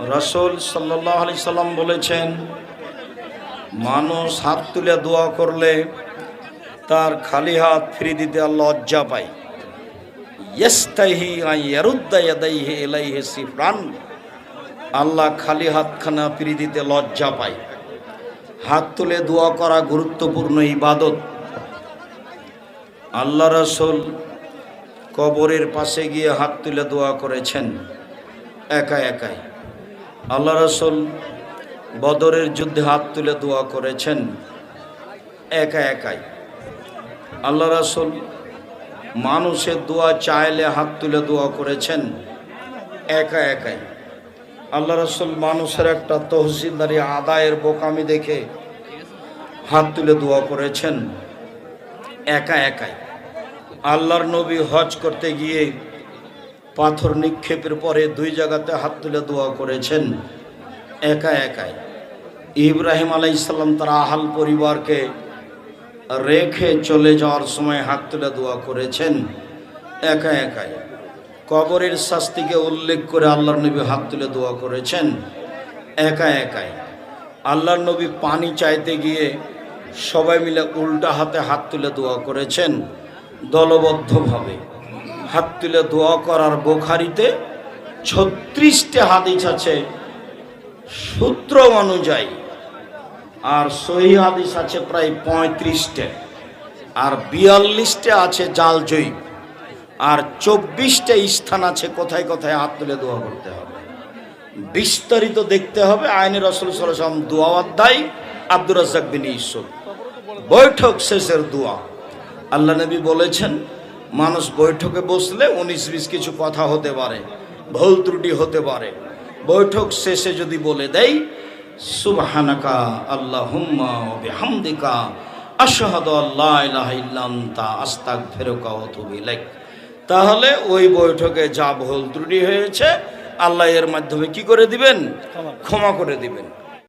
রসুল সাল্লাহ আলি সাল্লাম বলেছেন, মানুষ হাত তুলে দোয়া করলে তার খালি হাত ফিরে দিতে লজ্জা পায়। আল্লাহ খালি হাতখানা ফিরে দিতে লজ্জা পায়। হাত তুলে দোয়া করা গুরুত্বপূর্ণ ইবাদত। আল্লাহ রসুল কবরের পাশে গিয়ে হাত তুলে দোয়া করেছেন একা একাই। আল্লাহ রসুল বদরের যুদ্ধে হাত তুলে দোয়া করেছেন। একা একাই। আল্লাহ রসুল মানুষের দোয়া চাইলে হাত তুলে দোয়া করেছেন। একা একাই। আল্লাহ রসুল মানুষের একটা তহসিলদারি আদায়ের বোকামি দেখে হাত তুলে দোয়া করেছেন। একা একাই। আল্লাহর নবী হজ করতে গিয়ে পাথর নিক্ষেপের পরে দুই জায়গাতে হাত তুলে দোয়া করেছেন। একা একাই। ইব্রাহিম আলাইসাল্লাম তার আহাল পরিবারকে রেখে চলে যাওয়ার সময় হাত তুলে দোয়া করেছেন। একা একাই। কবরের শাস্তিকে উল্লেখ করে আল্লাহর নবী হাত তুলে দোয়া করেছেন। একা একাই। আল্লাহর নবী পানি চাইতে গিয়ে সবাই মিলে উল্টা হাতে হাত তুলে দোয়া করেছেন। দলবদ্ধভাবে। হাত তুলে দোয়া করার বোখারিতে ছত্রিশটি হাদিস আছে। সূত্র অনুযায়ী আর সহি হাদিস আছে প্রায় পঁয়ত্রিশটে। আর বিয়াল্লিশটা আছে জাল জৈব আর চব্বিশটা স্থান আছে কোথায় কোথায় হাত তুলে দোয়া করতে হবে। বিস্তারিত দেখতে হবে আইনে রসুল সাল্লাম দোয়া অধ্যায় আব্দুর রাজাক বিন ইসুফ বৈঠক শেষের দোয়া। আল্লাহ নবী বলেছেন মানুষ বৈঠকে বসলে উনিশ বিশ কিছু কথা হতে পারে, ভুল ত্রুটি হতে পারে। বৈঠক শেষে যদি বলে দেয় সুবহানাকা আল্লাহুম্মা ওয়া বিহামদিকা, আশহাদু আল্লা ইলাহা ইল্লা আনতা, আস্তাগফিরুকা ওয়া আতুবু তাহলে ওই বৈঠকে যা ভুল ত্রুটি হয়েছে, আল্লাহ এর মাধ্যমে কি করে দিবেন? ক্ষমা করে দিবেন।